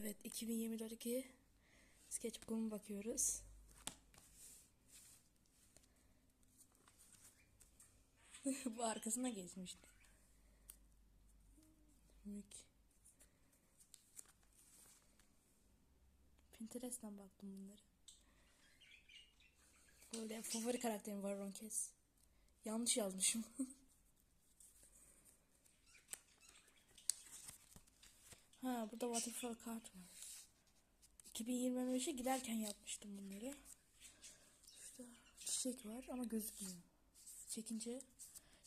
Evet 2024'deki sketchbook'uma bakıyoruz. Bu arkasına geçmişti. Pinterest'ten baktım bunları. Böyle favori karakterim var Ronkes. Yanlış yazmışım. ha burada waterfall kart var. 2025'e giderken yapmıştım bunları. Şurada çiçek var ama gözükmüyor. Çekince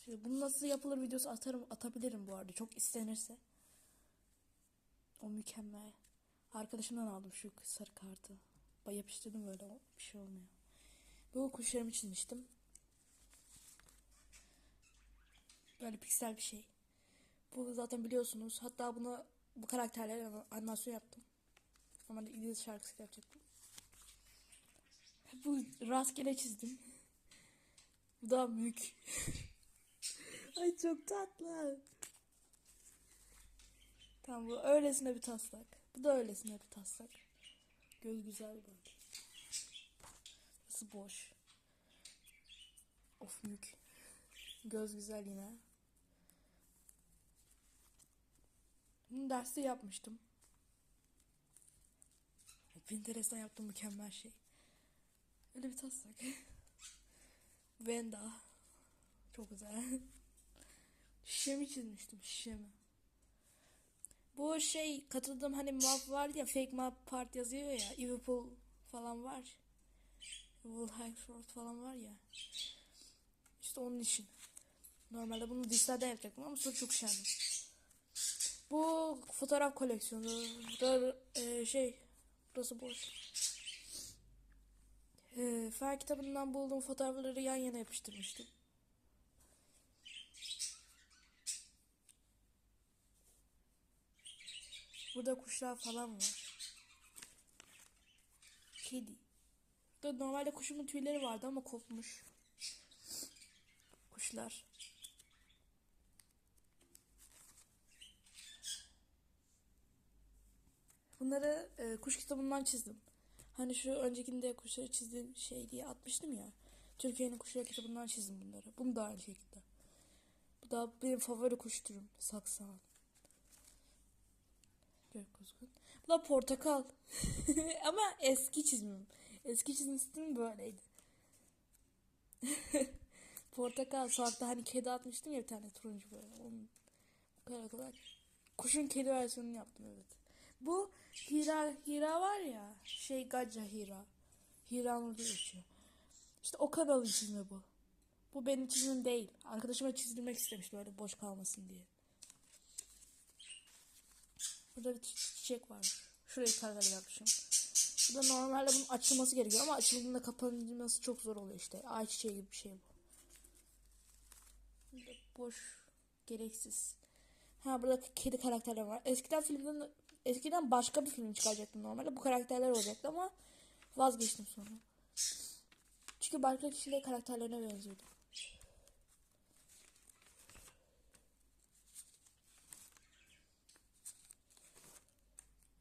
Şimdi bunu nasıl yapılır videosu atarım atabilirim bu arada çok istenirse. O mükemmel. Arkadaşımdan aldım şu sarı kartı. Bay yapıştırdım böyle bir şey olmuyor. Bu kuşlarımı çizmiştim. Böyle piksel bir şey. Bu zaten biliyorsunuz. Hatta buna bu karakterlerle animasyon yaptım. Normalde İngiliz şarkısı yapacaktım. Bu rastgele çizdim. Bu da mük. Ay çok tatlı. Tamam bu öylesine bir taslak. Bu da öylesine bir taslak. Göz güzel bak. Burası boş. Of mük. Göz güzel yine. Bunu derste yapmıştım. Pinterest'ten yaptığım mükemmel şey. Öyle bir taslak. Venda. Çok güzel. Şişemi çizmiştim şişemi. Bu şey katıldığım hani map var ya fake map part yazıyor ya Liverpool falan var. Highford falan var ya. İşte onun için. Normalde bunu dişlerde yapacaktım ama sonra çok şendim. Bu fotoğraf koleksiyonu. Burada e, şey burası boş. E, fen kitabından bulduğum fotoğrafları yan yana yapıştırmıştım. Burada kuşlar falan var. Kedi. Burada normalde kuşumun tüyleri vardı ama kopmuş. Kuşlar. Bunları e, kuş kitabından çizdim. Hani şu öncekinde kuşları çizdiğim şey diye atmıştım ya. Türkiye'nin kuşları kitabından çizdim bunları. Bunu da aynı şekilde. Bu da benim favori kuş türüm. Saksan. Gök kuzgun. Bu da portakal. Ama eski çizimim. Eski çizim böyleydi. portakal. Sonra hani kedi atmıştım ya bir tane turuncu böyle. Onun bu kadar kolay. Kuşun kedi versiyonunu yaptım evet. Bu Hira, Hira var ya. Şey Gaca Hira. Hira Nur'da geçiyor. İşte o kanalın çizimi bu. Bu benim çizimim değil. Arkadaşıma çizdirmek istemiş böyle boş kalmasın diye. Burada bir çi- çiçek var. Şurayı kargalı yapmışım. Bu da normalde bunun açılması gerekiyor ama açıldığında kapanması çok zor oluyor işte. Ay çiçeği gibi bir şey bu. Burada boş, gereksiz. Ha burada kedi karakterler var. Eskiden filmden eskiden başka bir film çıkaracaktım normalde. Bu karakterler olacaktı ama vazgeçtim sonra. Çünkü başka kişiler karakterlerine benziyordu.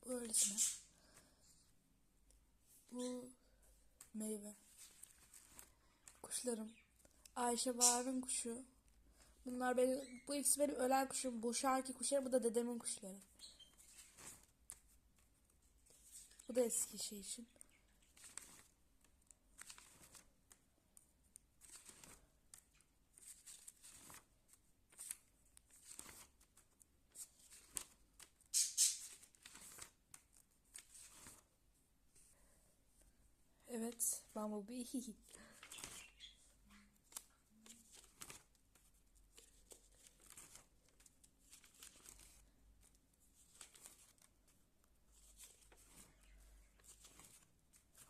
Bu öylesine. Bu meyve. Kuşlarım. Ayşe Bahar'ın kuşu. Bunlar benim, bu ikisi benim ölen kuşum. Bu şarkı kuşları, bu da dedemin kuşları. Bu da eski şey için. Evet, Bumblebee.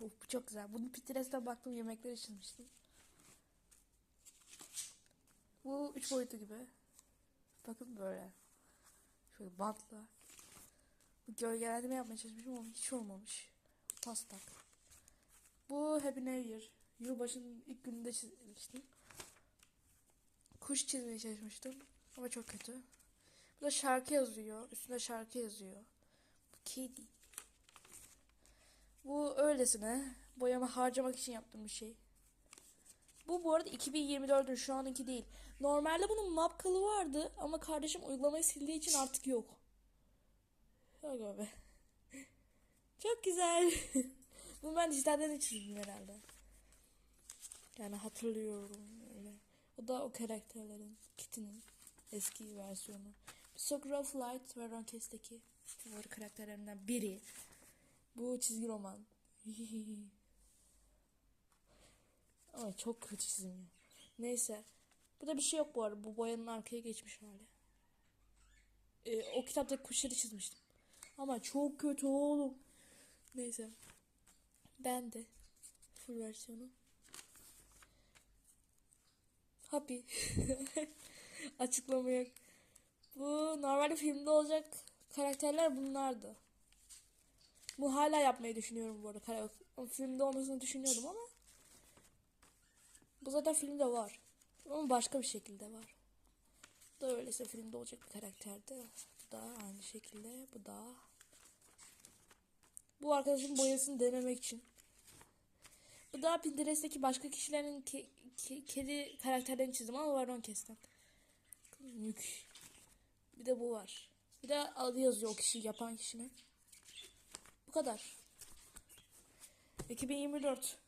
Of, bu çok güzel. Bunu Pinterest'ten baktım yemekleri çizmiştim. Bu üç boyutlu gibi. Bakın böyle. Şöyle bantla. Bu gölgelendirme yapmaya çalışmışım ama hiç olmamış. Taslak. Bu Happy New Year. Yılbaşının ilk gününde çizmiştim. Kuş çizmeye çalışmıştım. Ama çok kötü. Bu da şarkı yazıyor. Üstünde şarkı yazıyor. Bu kedi. Bu öylesine boyama harcamak için yaptığım bir şey. Bu bu arada 2024'ün şu anınki değil. Normalde bunun map kalı vardı ama kardeşim uygulamayı sildiği için artık yok. Aga be. Çok güzel. Bunu ben dijitalden de çizdim herhalde. Yani hatırlıyorum öyle. O da o karakterlerin, Kitty'nin eski versiyonu. Sakura Flight ve Ronkes'teki favori karakterlerinden biri. Bu çizgi roman. Ama çok kötü çizim ya. Neyse. Burada bir şey yok bu arada. Bu boyanın arkaya geçmiş hali. Ee, o kitaptaki kuşları çizmiştim. Ama çok kötü oğlum. Neyse. Ben de full versiyonu. Happy. Açıklama yok. Bu normalde filmde olacak karakterler bunlardı. Bu hala yapmayı düşünüyorum bu arada. Kara- o Filmde olmasını düşünüyordum ama bu zaten filmde var. Ama başka bir şekilde var. Bu da öyleyse filmde olacak bir karakterdi. Bu da aynı şekilde. Bu da. Bu arkadaşın boyasını denemek için. Bu da Pinterest'teki başka kişilerin ke- ke- kedi karakterlerini çizdim ama var Ronkes'ten. Mük. Bir de bu var. Bir de adı yazıyor o kişi yapan kişinin. Kadar. 2024.